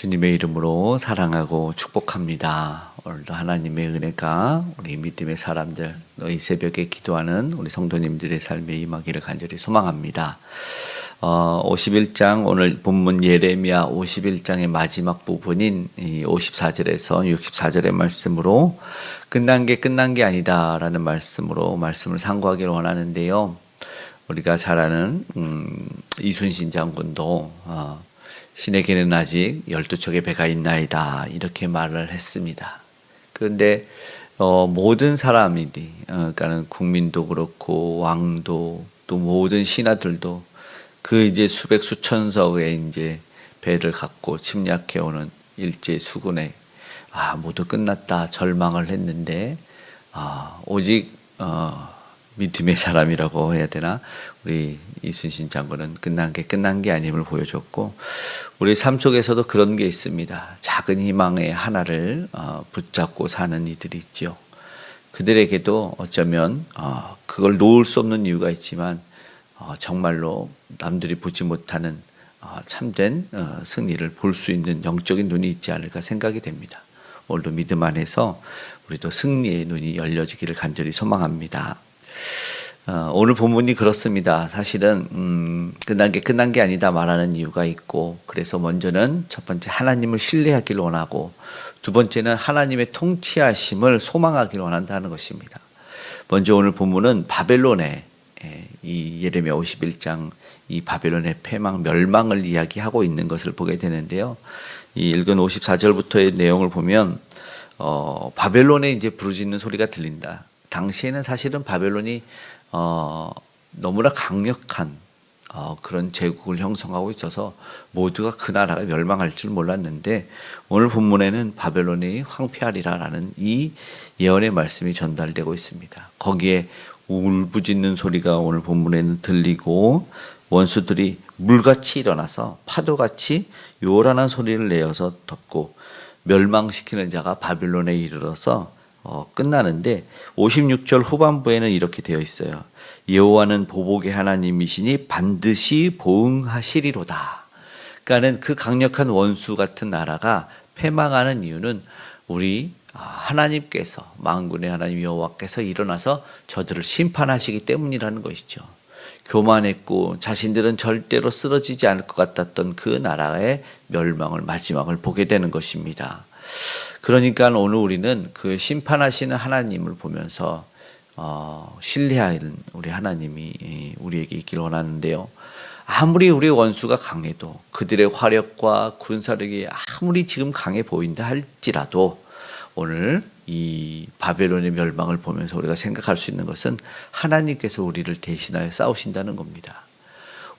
주님의 이름으로 사랑하고 축복합니다. 오늘도 하나님의 은혜가 우리 믿음의 사람들, 너희 새벽에 기도하는 우리 성도님들의 삶에 임하기를 간절히 소망합니다. 어, 51장 오늘 본문 예레미야 51장의 마지막 부분인 이 54절에서 64절의 말씀으로 끝난 게 끝난 게 아니다라는 말씀으로 말씀을 상고하기를 원하는데요. 우리가 잘 아는 음, 이순신 장군도 어, 신에게는 아직 열두 척의 배가 있나이다 이렇게 말을 했습니다. 그런데 어, 모든 사람이 어, 그러니까는 국민도 그렇고 왕도 또 모든 신하들도 그 이제 수백 수천석의 이제 배를 갖고 침략해 오는 일제 수군에 아 모두 끝났다 절망을 했는데 아 오직 어, 믿음의 사람이라고 해야 되나 우리 이순신 장군은 끝난 게 끝난 게 아님을 보여줬고 우리 삶 속에서도 그런 게 있습니다. 작은 희망의 하나를 어, 붙잡고 사는 이들이 있죠. 그들에게도 어쩌면 어, 그걸 놓을 수 없는 이유가 있지만 어, 정말로 남들이 보지 못하는 어, 참된 어, 승리를 볼 수 있는 영적인 눈이 있지 않을까 생각이 됩니다. 오늘도 믿음 안에서 우리도 승리의 눈이 열려지기를 간절히 소망합니다. 어, 오늘 본문이 그렇습니다. 사실은 음, 끝난 게 끝난 게 아니다 말하는 이유가 있고 그래서 먼저는 첫 번째 하나님을 신뢰하기를 원하고 두 번째는 하나님의 통치하심을 소망하기를 원한다는 것입니다. 먼저 오늘 본문은 바벨론의 예, 이 예레미야 51장 이 바벨론의 패망 멸망을 이야기하고 있는 것을 보게 되는데요. 이 읽은 54절부터의 내용을 보면 어, 바벨론에 이제 부르짖는 소리가 들린다. 당시에는 사실은 바벨론이 어, 너무나 강력한 어, 그런 제국을 형성하고 있어서 모두가 그 나라가 멸망할 줄 몰랐는데 오늘 본문에는 바벨론이 황폐하리라라는 이 예언의 말씀이 전달되고 있습니다. 거기에 울부짖는 소리가 오늘 본문에는 들리고 원수들이 물같이 일어나서 파도같이 요란한 소리를 내어서 덮고 멸망시키는 자가 바빌론에 이르러서 어, 끝나는데 56절 후반부에는 이렇게 되어 있어요. 여호와는 보복의 하나님이시니 반드시 보응하시리로다. 그러니까는 그 강력한 원수 같은 나라가 패망하는 이유는 우리 아, 하나님께서 만군의 하나님 여호와께서 일어나서 저들을 심판하시기 때문이라는 것이죠. 교만했고 자신들은 절대로 쓰러지지 않을 것 같았던 그 나라의 멸망을 마지막을 보게 되는 것입니다. 그러니까 오늘 우리는 그 심판하시는 하나님을 보면서 어, 신뢰하는 우리 하나님이 우리에게 있기를 원하는데요. 아무리 우리의 원수가 강해도 그들의 화력과 군사력이 아무리 지금 강해 보인다 할지라도 오늘 이 바벨론의 멸망을 보면서 우리가 생각할 수 있는 것은 하나님께서 우리를 대신하여 싸우신다는 겁니다.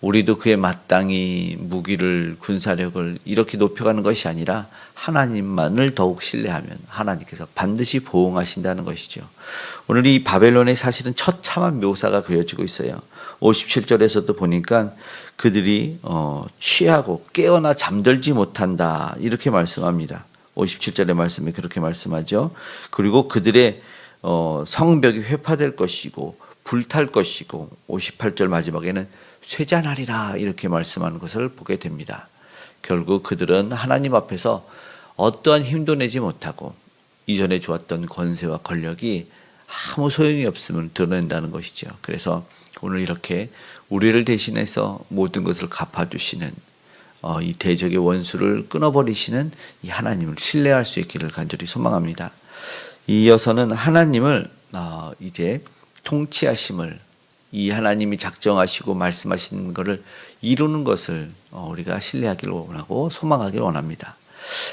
우리도 그에 마땅히 무기를 군사력을 이렇게 높여가는 것이 아니라 하나님만을 더욱 신뢰하면 하나님께서 반드시 보응하신다는 것이죠. 오늘 이 바벨론의 사실은 처참한 묘사가 그려지고 있어요. 57절에서도 보니까 그들이 어, 취하고 깨어나 잠들지 못한다 이렇게 말씀합니다. 57절의 말씀에 그렇게 말씀하죠. 그리고 그들의 어, 성벽이 회파될 것이고 불탈 것이고 58절 마지막에는 쇠잔하리라 이렇게 말씀하는 것을 보게 됩니다. 결국 그들은 하나님 앞에서 어떠한 힘도 내지 못하고 이전에 좋았던 권세와 권력이 아무 소용이 없음을 드러낸다는 것이죠. 그래서 오늘 이렇게 우리를 대신해서 모든 것을 갚아주시는 어, 이 대적의 원수를 끊어버리시는 이 하나님을 신뢰할 수 있기를 간절히 소망합니다. 이어서는 하나님을 어, 이제 통치하심을 이 하나님이 작정하시고 말씀하시는 것을 이루는 것을 어, 우리가 신뢰하기를 원하고 소망하기를 원합니다.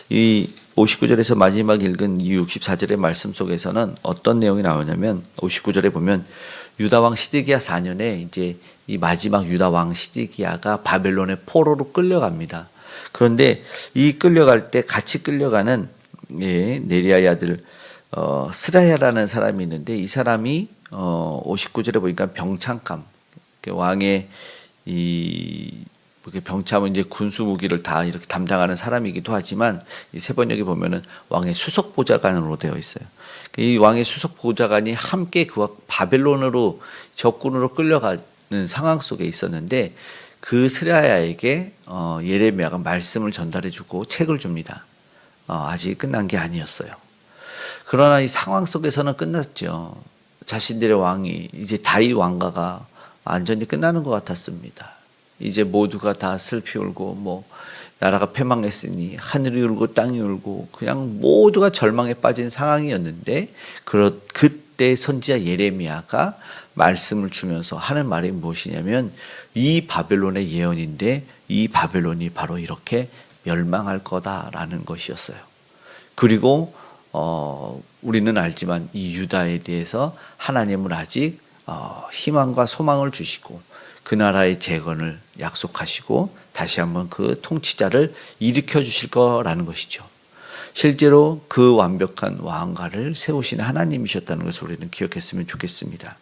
이 59절에서 마지막 읽은 이 64절의 말씀 속에서는 어떤 내용이 나오냐면 59절에 보면 유다 왕 시드기야 4년에 이제 이 마지막 유다 왕 시드기야가 바벨론의 포로로 끌려갑니다. 그런데 이 끌려갈 때 같이 끌려가는 예, 네리아의 아들 어, 스라야라는 사람이 있는데 이 사람이 어, 59절에 보니까 병창감 왕의 이 병참은 이제 군수 무기를 다 이렇게 담당하는 사람이기도 하지만 이 세번역에 보면은 왕의 수석 보좌관으로 되어 있어요. 이 왕의 수석 보좌관이 함께 그와 바벨론으로 적군으로 끌려가는 상황 속에 있었는데 그 스라야에게 어, 예레미야가 말씀을 전달해주고 책을 줍니다. 어, 아직 끝난 게 아니었어요. 그러나 이 상황 속에서는 끝났죠. 자신들의 왕이 이제 다윗 왕가가 완전히 끝나는 것 같았습니다. 이제 모두가 다 슬피 울고 뭐 나라가 패망했으니 하늘이 울고 땅이 울고 그냥 모두가 절망에 빠진 상황이었는데 그렇 그때 선지자 예레미야가 말씀을 주면서 하는 말이 무엇이냐면 이 바벨론의 예언인데 이 바벨론이 바로 이렇게 멸망할 거다라는 것이었어요. 그리고 어, 우리는 알지만 이 유다에 대해서 하나님은 아직 어, 희망과 소망을 주시고 그 나라의 재건을 약속하시고 다시 한번 그 통치자를 일으켜 주실 거라는 것이죠. 실제로 그 완벽한 왕가를 세우신 하나님이셨다는 것을 우리는 기억했으면 좋겠습니다.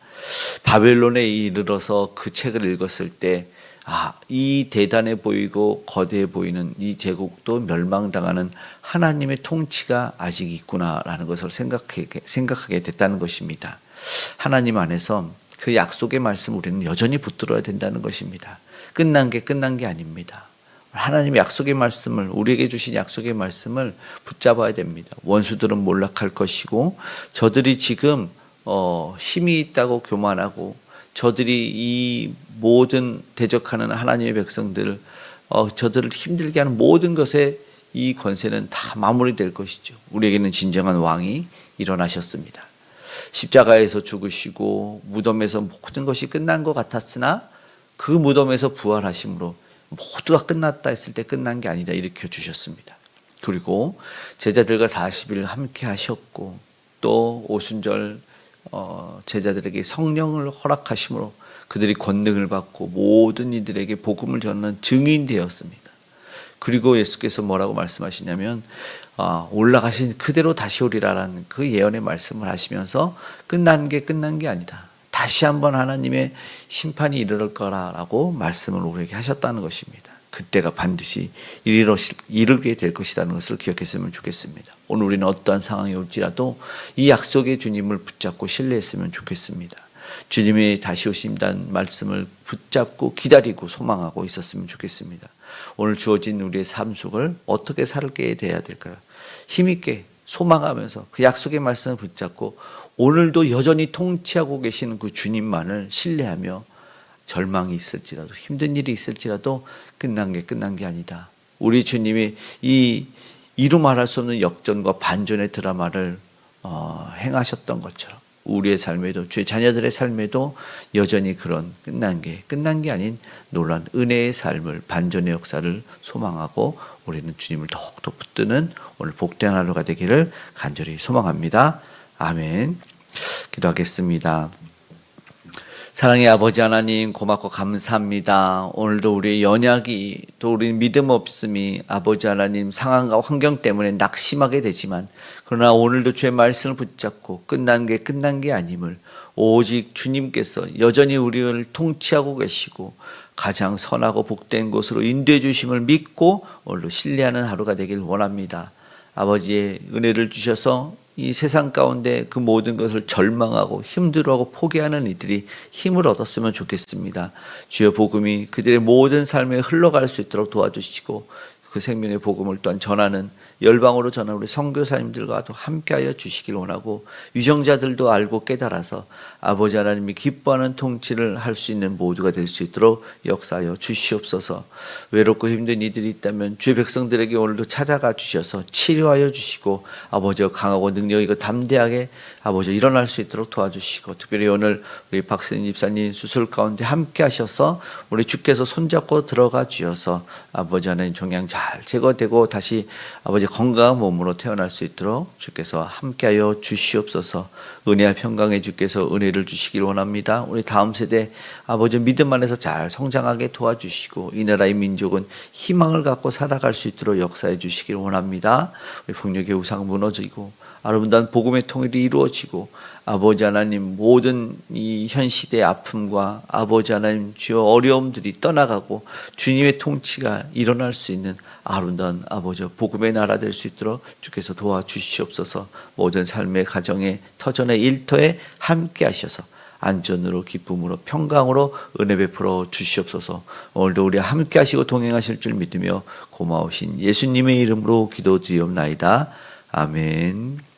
바벨론에 이르러서 그 책을 읽었을 때, 아, 이 대단해 보이고 거대해 보이는 이 제국도 멸망당하는 하나님의 통치가 아직 있구나라는 것을 생각하게, 생각하게 됐다는 것입니다. 하나님 안에서 그 약속의 말씀 우리는 여전히 붙들어야 된다는 것입니다. 끝난 게 끝난 게 아닙니다. 하나님의 약속의 말씀을 우리에게 주신 약속의 말씀을 붙잡아야 됩니다. 원수들은 몰락할 것이고 저들이 지금 어, 힘이 있다고 교만하고 저들이 이 모든 대적하는 하나님의 백성들 어, 저들을 힘들게 하는 모든 것에 이 권세는 다 마무리될 것이죠. 우리에게는 진정한 왕이 일어나셨습니다. 십자가에서 죽으시고 무덤에서 모든 것이 끝난 것 같았으나 그 무덤에서 부활하심으로 모두가 끝났다 했을 때 끝난 게 아니다 일으켜 주셨습니다. 그리고 제자들과 40일 함께 하셨고 또 오순절 어, 제자들에게 성령을 허락하심으로 그들이 권능을 받고 모든 이들에게 복음을 전하는 증인 되었습니다. 그리고 예수께서 뭐라고 말씀하시냐면 아, 올라가신 그대로 다시 오리라라는 그 예언의 말씀을 하시면서 끝난 게 끝난 게 아니다. 다시 한번 하나님의 심판이 이르를 거라라고 말씀을 우리에게 하셨다는 것입니다. 그때가 반드시 이르게 될 것이라는 것을 기억했으면 좋겠습니다. 오늘 우리는 어떠한 상황이 올지라도 이 약속의 주님을 붙잡고 신뢰했으면 좋겠습니다. 주님이 다시 오신다는 말씀을 붙잡고 기다리고 소망하고 있었으면 좋겠습니다. 오늘 주어진 우리의 삶 속을 어떻게 살게 돼야 될까요? 힘있게 소망하면서 그 약속의 말씀을 붙잡고 오늘도 여전히 통치하고 계시는 그 주님만을 신뢰하며 절망이 있을지라도 힘든 일이 있을지라도 끝난 게 끝난 게 아니다. 우리 주님이 이 이루 말할 수 없는 역전과 반전의 드라마를 어, 행하셨던 것처럼 우리의 삶에도 주의 자녀들의 삶에도 여전히 그런 끝난 게 끝난 게 아닌 놀란 은혜의 삶을 반전의 역사를 소망하고 우리는 주님을 더욱더 붙드는 오늘 복된 하루가 되기를 간절히 소망합니다. 아멘. 기도하겠습니다. 사랑의 아버지 하나님 고맙고 감사합니다. 오늘도 우리의 연약이 또 우리 믿음 없음이 아버지 하나님 상황과 환경 때문에 낙심하게 되지만 그러나 오늘도 주의 말씀을 붙잡고 끝난 게 끝난 게 아님을 오직 주님께서 여전히 우리를 통치하고 계시고 가장 선하고 복된 곳으로 인도해 주심을 믿고 오늘도 신뢰하는 하루가 되길 원합니다. 아버지의 은혜를 주셔서 이 세상 가운데 그 모든 것을 절망하고 힘들어하고 포기하는 이들이 힘을 얻었으면 좋겠습니다. 주여 복음이 그들의 모든 삶에 흘러갈 수 있도록 도와주시고 그 생명의 복음을 또한 전하는 열방으로 전하는 우리 선교사님들과도 함께하여 주시길 원하고 유정자들도 알고 깨달아서 아버지 하나님이 기뻐하는 통치를 할 수 있는 모두가 될 수 있도록 역사하여 주시옵소서. 외롭고 힘든 이들이 있다면 주의 백성들에게 오늘도 찾아가 주셔서 치료하여 주시고 아버지가 강하고 능력이고 담대하게 아버지 일어날 수 있도록 도와주시고 특별히 오늘 우리 박선희 집사님 수술 가운데 함께 하셔서 우리 주께서 손잡고 들어가 주셔서 아버지 하나님 종양 잘 제거되고 다시 아버지 건강한 몸으로 태어날 수 있도록 주께서 함께하여 주시옵소서 은혜와 평강의 주께서 은혜를 주시길 원합니다. 우리 다음 세대 아버지 믿음 안에서 잘 성장하게 도와주시고 이 나라의 민족은 희망을 갖고 살아갈 수 있도록 역사해 주시길 원합니다. 우리 풍력의 우상 무너지고 아름다운 복음의 통일이 이루어지고 아버지 하나님 모든 이 현 시대의 아픔과 아버지 하나님 주여 어려움들이 떠나가고 주님의 통치가 일어날 수 있는 아름다운 아버지 복음의 나라 될 수 있도록 주께서 도와주시옵소서 모든 삶의 가정의 터전의 일터에 함께 하셔서 안전으로 기쁨으로 평강으로 은혜 베풀어 주시옵소서. 오늘도 우리 함께 하시고 동행하실 줄 믿으며 고마우신 예수님의 이름으로 기도드리옵나이다. 아멘.